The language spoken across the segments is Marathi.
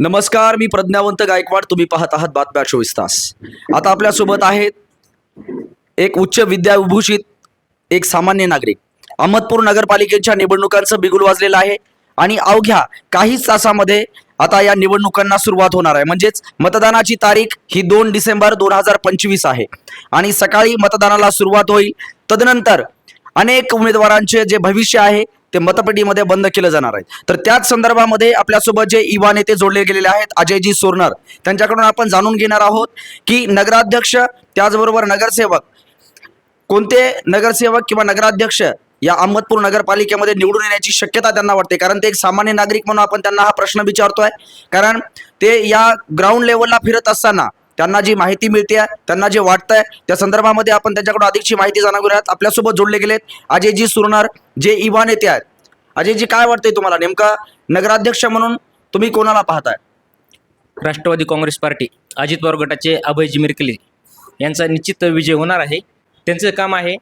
नमस्कार मी प्रज्ञावंत गायकवाड. तुम्ही पाहत आहात बातम्या चोवीस तास. आता आपल्यासोबत आहेत एक उच्च विद्याविभूषित एक सामान्य नागरिक. अहमदपूर नगरपालिकेच्या निवडणुकांचं बिगुल वाजलेलं आहे आणि अवघ्या काहीच तासामध्ये आता या निवडणुकांना सुरुवात होणार आहे. म्हणजेच मतदानाची तारीख ही दोन डिसेंबर दोन हजार पंचवीस आहे. आणि सकाळी मतदानाला सुरुवात होईल. तदनंतर अनेक उमेदवारांचे जे भविष्य आहे ते मतपेटीमध्ये बंद केलं जाणार आहे. तर त्याच संदर्भामध्ये आपल्यासोबत जे युवा नेते जोडले गेलेले आहेत अजयजी सोरनर त्यांच्याकडून आपण जाणून घेणार आहोत की नगराध्यक्ष त्याचबरोबर नगरसेवक कोणते नगरसेवक किंवा नगराध्यक्ष या अहमदपूर नगरपालिकेमध्ये निवडून येण्याची शक्यता त्यांना वाटते? कारण ते एक सामान्य नागरिक म्हणून आपण त्यांना हा प्रश्न विचारतोय. कारण ते या ग्राउंड लेवलला फिरत असताना त्यांना जी माहिती मिळते आहे त्यांना जे वाटतंय त्या संदर्भामध्ये आपण त्यांच्याकडून अधिकची माहिती जाणून घेऊयात. आपल्यासोबत जोडले गेलेत अजयजी सुरणार जे युवा नेते आहेत. अजयजी काय वाटतंय तुम्हाला? नेमका नगराध्यक्ष म्हणून तुम्ही कोणाला पाहताय? राष्ट्रवादी काँग्रेस पार्टी अजित पवार गटाचे अभयजी मिरकले यांचा निश्चित विजय होणार आहे. त्यांचं काम आहे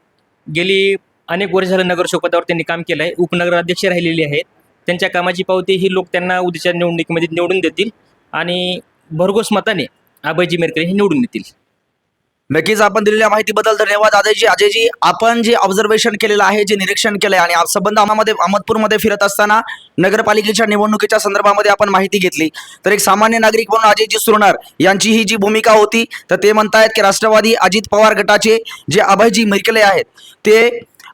गेली अनेक वर्ष झालं नगरसेवक पदावर त्यांनी काम केलं आहे उपनगराध्यक्ष राहिलेले आहेत. त्यांच्या कामाची पावती ही लोक त्यांना उद्याच्या निवडणुकीमध्ये निवडून देतील. आणि भरघोस मताने अभयजी मिरकले हे निवडून येतील. नक्कीच आपण दिलेल्या माहितीबद्दल धन्यवाद. अजयजी अजयजी आपण जे ऑब्झर्वेशन केलेलं आहे जे निरीक्षण केलंय आणि संबंध आम्हामध्ये अहमदपूरमध्ये फिरत असताना नगरपालिकेच्या निवडणुकीच्या संदर्भामध्ये आपण माहिती घेतली. तर एक सामान्य नागरिक म्हणून अजयजी सुरणार यांची ही जी भूमिका होती तर ते म्हणतायत की राष्ट्रवादी अजित पवार गटाचे जे अभयजी मिरकले आहेत ते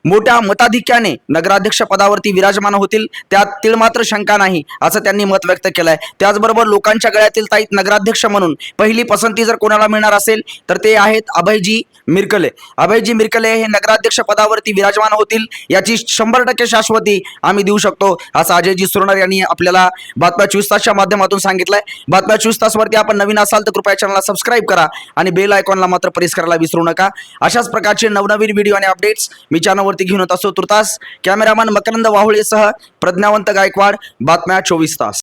मोठ्या मताधिक्याने नगराध्यक्ष पदावरती विराजमान होतील त्यात तिळमात्र शंका नाही असं त्यांनी मत व्यक्त केलंय. त्याचबरोबर लोकांच्या गळ्यातील ताईत नगराध्यक्ष म्हणून पहिली पसंती जर कोणाला मिळणार असेल तर ते आहेत अभयजी मिरकले. अभयजी मिरकले हे नगराध्यक्ष पदावरती विराजमान होतील याची शंभर टक्के शाश्वती आम्ही देऊ शकतो असं अजयजी सुरणार यांनी आपल्याला बातम्या चोवीस तासच्या माध्यमातून सांगितलंय. बातम्या चोवीस तासवरती आपण नवीन असाल तर कृपया चॅनलला सबस्क्राईब करा आणि बेल आयकॉनला मात्र प्रेस करायला विसरू नका. अशाच प्रकारचे नवनवीन व्हिडिओ आणि अपडेट्स मी चॅनलवरती घेऊन येत असतो. तुर्तास कॅमेरामॅन मकरंद वाहुळेसह प्रज्ञावंत गायकवाड. बातम्या चोवीस तास.